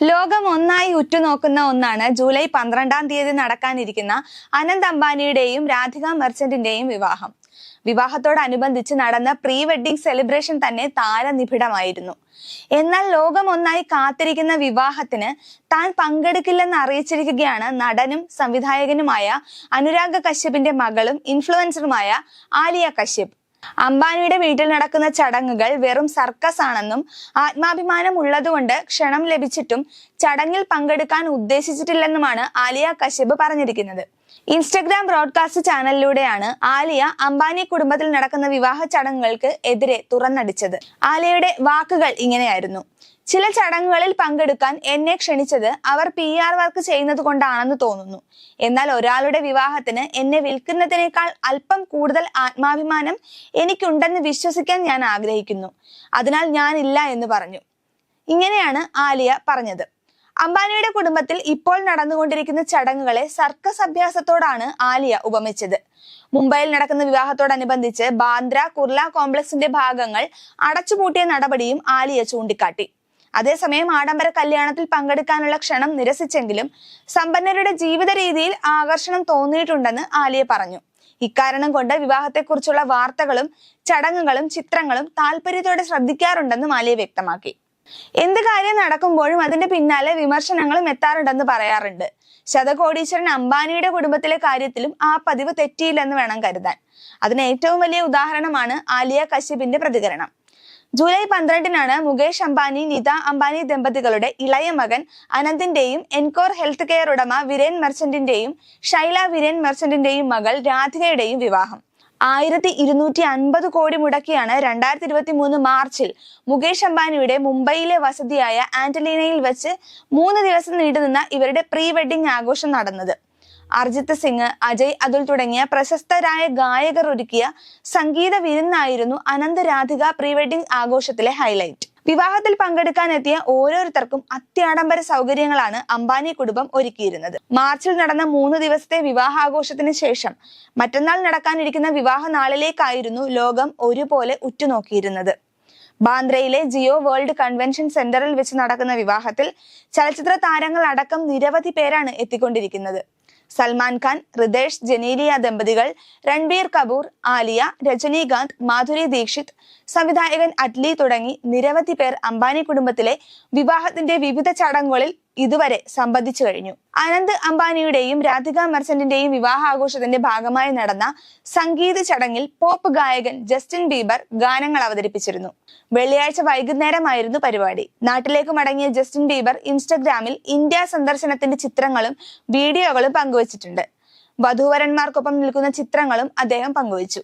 ലോകം ഒന്നായി ഉറ്റുനോക്കുന്ന ഒന്നാണ് ജൂലൈ പന്ത്രണ്ടാം തീയതി നടക്കാനിരിക്കുന്ന അനന്ത് അംബാനിയുടെയും രാധിക മെർച്ചന്റിന്റെയും വിവാഹം. വിവാഹത്തോടനുബന്ധിച്ച് നടന്ന പ്രീ വെഡിങ് സെലിബ്രേഷൻ തന്നെ താരനിബിഡമായിരുന്നു. എന്നാൽ ലോകം ഒന്നായി കാത്തിരിക്കുന്ന വിവാഹത്തിന് താൻ പങ്കെടുക്കില്ലെന്ന് അറിയിച്ചിരിക്കുകയാണ് നടനും സംവിധായകനുമായ അനുരാഗ കശ്യപിന്റെ മകളും ഇൻഫ്ലുവൻസറുമായ ആലിയ കശ്യപ്. അംബാനിയുടെ വീട്ടിൽ നടക്കുന്ന ചടങ്ങുകൾ വെറും സർക്കസ് ആണെന്നും ആത്മാഭിമാനം ഉള്ളതുകൊണ്ട് ക്ഷണം ലഭിച്ചിട്ടും ചടങ്ങിൽ പങ്കെടുക്കാൻ ഉദ്ദേശിച്ചിട്ടില്ലെന്നുമാണ് ആലിയ കശ്യപ് പറഞ്ഞിരിക്കുന്നത്. ഇൻസ്റ്റഗ്രാം ബ്രോഡ്കാസ്റ്റ് ചാനലിലൂടെയാണ് ആലിയ അംബാനി കുടുംബത്തിൽ നടക്കുന്ന വിവാഹ ചടങ്ങുകൾക്ക് എതിരെ തുറന്നടിച്ചത്. ആലിയയുടെ വാക്കുകൾ ഇങ്ങനെയായിരുന്നു. ചില ചടങ്ങുകളിൽ പങ്കെടുക്കാൻ എന്നെ ക്ഷണിച്ചത് അവർ പി ആർ വർക്ക് ചെയ്യുന്നത് കൊണ്ടാണെന്ന് തോന്നുന്നു. എന്നാൽ ഒരാളുടെ വിവാഹത്തിന് എന്നെ വിൽക്കുന്നതിനേക്കാൾ അല്പം കൂടുതൽ ആത്മാഭിമാനം എനിക്കുണ്ടെന്ന് വിശ്വസിക്കാൻ ഞാൻ ആഗ്രഹിക്കുന്നു. അതിനാൽ ഞാനില്ല എന്ന് പറഞ്ഞു. ഇങ്ങനെയാണ് ആലിയ പറഞ്ഞത്. അംബാനിയുടെ കുടുംബത്തിൽ ഇപ്പോൾ നടന്നുകൊണ്ടിരിക്കുന്ന ചടങ്ങുകളെ സർക്കസ് അഭ്യാസത്തോടാണ് ആലിയ ഉപമിച്ചത്. മുംബൈയിൽ നടക്കുന്ന വിവാഹത്തോടനുബന്ധിച്ച് ബാന്ദ്ര കുർല കോംപ്ലക്സിന്റെ ഭാഗങ്ങൾ അടച്ചുപൂട്ടിയ നടപടിയും ആലിയ ചൂണ്ടിക്കാട്ടി. അതേസമയം ആഡംബര കല്യാണത്തിൽ പങ്കെടുക്കാനുള്ള ക്ഷണം നിരസിച്ചെങ്കിലും സമ്പന്നരുടെ ജീവിത രീതിയിൽ ആകർഷണം തോന്നിയിട്ടുണ്ടെന്ന് ആലിയ പറഞ്ഞു. ഇക്കാരണം കൊണ്ട് വിവാഹത്തെക്കുറിച്ചുള്ള വാർത്തകളും ചടങ്ങുകളും ചിത്രങ്ങളും താല്പര്യത്തോടെ ശ്രദ്ധിക്കാറുണ്ടെന്നും ആലിയ വ്യക്തമാക്കി. എന്ത് കാര്യം നടക്കുമ്പോഴും അതിന്റെ പിന്നാലെ വിമർശനങ്ങളും എത്താറുണ്ടെന്ന് പറയാറുണ്ട്. ശതകോടീശ്വരൻ അംബാനിയുടെ കുടുംബത്തിലെ കാര്യത്തിലും ആ പതിവ് തെറ്റിയില്ലെന്ന് വേണം കരുതാൻ. അതിന് ഏറ്റവും വലിയ ഉദാഹരണമാണ് ആലിയ കശ്യപിന്റെ പ്രതികരണം. ജൂലൈ പന്ത്രണ്ടിനാണ് മുകേഷ് അംബാനി നിത അംബാനി ദമ്പതികളുടെ ഇളയ മകൻ അനന്തിന്റെയും എൻകോർ ഹെൽത്ത് കെയർ ഉടമ വിരേൻ മെർച്ചന്റിന്റെയും ഷൈല വിരേൻ മെർച്ചന്റിന്റെയും മകൾ രാധികയുടെയും വിവാഹം. ആയിരത്തി ഇരുന്നൂറ്റി അൻപത് കോടി മുടക്കിയാണ് രണ്ടായിരത്തി ഇരുപത്തി മൂന്ന് മാർച്ചിൽ മുകേഷ് അംബാനിയുടെ മുംബൈയിലെ വസതിയായ ആന്റലീനയിൽ വെച്ച് മൂന്ന് ദിവസം നീണ്ടുനിന്ന ഇവരുടെ പ്രീ വെഡിംഗ് ആഘോഷം നടന്നത്. അർജിത് സിംഗ് അജയ് അതുൽ തുടങ്ങിയ പ്രശസ്തരായ ഗായകർ ഒരുക്കിയ സംഗീത വിരുന്നായിരുന്നു അനന്ത് രാധിക പ്രീ വെഡിംഗ് ആഘോഷത്തിലെ ഹൈലൈറ്റ്. വിവാഹത്തിൽ പങ്കെടുക്കാൻ എത്തിയ ഓരോരുത്തർക്കും അത്യാഡംബര സൗകര്യങ്ങളാണ് അംബാനി കുടുംബം ഒരുക്കിയിരുന്നത്. മാർച്ചിൽ നടന്ന മൂന്ന് ദിവസത്തെ വിവാഹാഘോഷത്തിന് ശേഷം മറ്റന്നാൾ നടക്കാനിരിക്കുന്ന വിവാഹ നാളിലേക്കായിരുന്നു ലോകം ഒരുപോലെ ഉറ്റുനോക്കിയിരുന്നത്. ബാന്ദ്രയിലെ ജിയോ വേൾഡ് കൺവെൻഷൻ സെന്ററിൽ വെച്ച് നടക്കുന്ന വിവാഹത്തിൽ ചലച്ചിത്ര താരങ്ങൾ അടക്കം നിരവധി പേരാണ് എത്തിക്കൊണ്ടിരിക്കുന്നത്. സൽമാൻ ഖാൻ റിതേഷ് ജനീലിയ ദമ്പതികൾ രൺബീർ കപൂർ ആലിയ രജനീകാന്ത് മാധുരി ദീക്ഷിത് സംവിധായകൻ അറ്റ്ലി തുടങ്ങി നിരവധി പേർ അംബാനി കുടുംബത്തിലെ വിവാഹത്തിന്റെ വിവിധ ചടങ്ങുകളിൽ ഇതുവരെ സംബന്ധിച്ചു കഴിഞ്ഞു. അനന്ത് അംബാനിയുടെയും രാധിക മെർച്ചന്റിന്റെയും വിവാഹാഘോഷത്തിന്റെ ഭാഗമായി നടന്ന സംഗീത ചടങ്ങിൽ പോപ്പ് ഗായകൻ ജസ്റ്റിൻ ബീബർ ഗാനങ്ങൾ അവതരിപ്പിച്ചിരുന്നു. വെള്ളിയാഴ്ച വൈകുന്നേരമായിരുന്നു പരിപാടി. നാട്ടിലേക്ക് മടങ്ങിയ ജസ്റ്റിൻ ബീബർ ഇൻസ്റ്റഗ്രാമിൽ ഇന്ത്യ സന്ദർശനത്തിന്റെ ചിത്രങ്ങളും വീഡിയോകളും പങ്കുവച്ചിട്ടുണ്ട്. വധൂവരന്മാർക്കൊപ്പം നിൽക്കുന്ന ചിത്രങ്ങളും അദ്ദേഹം പങ്കുവച്ചു.